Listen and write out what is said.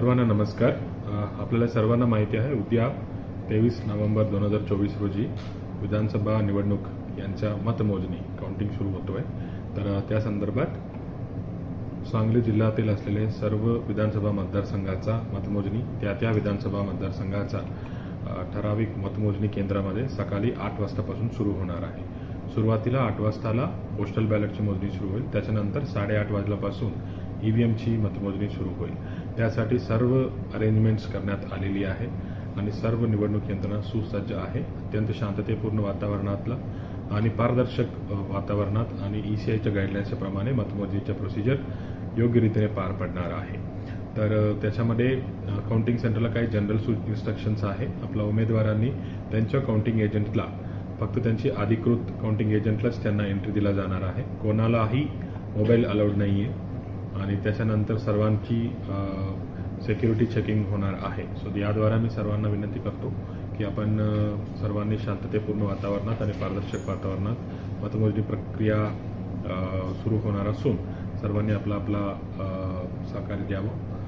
सर्वांना नमस्कार. आपल्याला सर्वांना माहिती आहे उद्या तेवीस नोव्हेंबर दोन हजार चोवीस रोजी विधानसभा निवडणूक यांच्या मतमोजणी काउंटिंग सुरू होतो आहे तर त्या संदर्भात सांगली जिल्ह्यातील असलेले सर्व विधानसभा मतदारसंघाचा मतमोजणी त्या त्या विधानसभा मतदारसंघाचा ठराविक मतमोजणी केंद्रामध्ये सकाळी आठ वाजतापासून सुरू होणार आहे. सुरुवातीला आठ वाजताला पोस्टल बॅलेटची मोजणी सुरू होईल. त्याच्यानंतर साडेआठ वाजल्यापासून ई व्ही एमची मतमोजणी सुरू होईल. त्यासाठी सर्व अरेंजमेंट्स करण्यात आलेली आहे आणि सर्व निवडणूक यंत्रणा सुसज्ज आहे. अत्यंत शांततेपूर्ण वातावरणातला आणि पारदर्शक वातावरणात आणि ई सी आयच्या गाईडलाईन्सप्रमाणे मतमोजणीच्या प्रोसिजर योग्य रीतीने पार पडणार आहे. तर त्याच्यामध्ये काउंटिंग सेंटरला काही जनरल सू इन्स्ट्रक्शन्स आहे. आपल्या उमेदवारांनी त्यांच्या काउंटिंग एजंटला फक्त त्यांची अधिकृत काउंटिंग एजंटलाच त्यांना एंट्री दिला जाणार आहे. कोणालाही मोबाईल अलाउड नाही आहे आणि त्याच्यानंतर सर्वांची सेक्युरिटी चेकिंग होणार आहे. सो याद्वारा मी सर्वांना विनंती करतो की आपण सर्वांनी शांततेपूर्ण वातावरणात आणि पारदर्शक वातावरणात मतमोजणी प्रक्रिया सुरू होणार असून सर्वांनी आपला आपला सहकार्य द्यावं.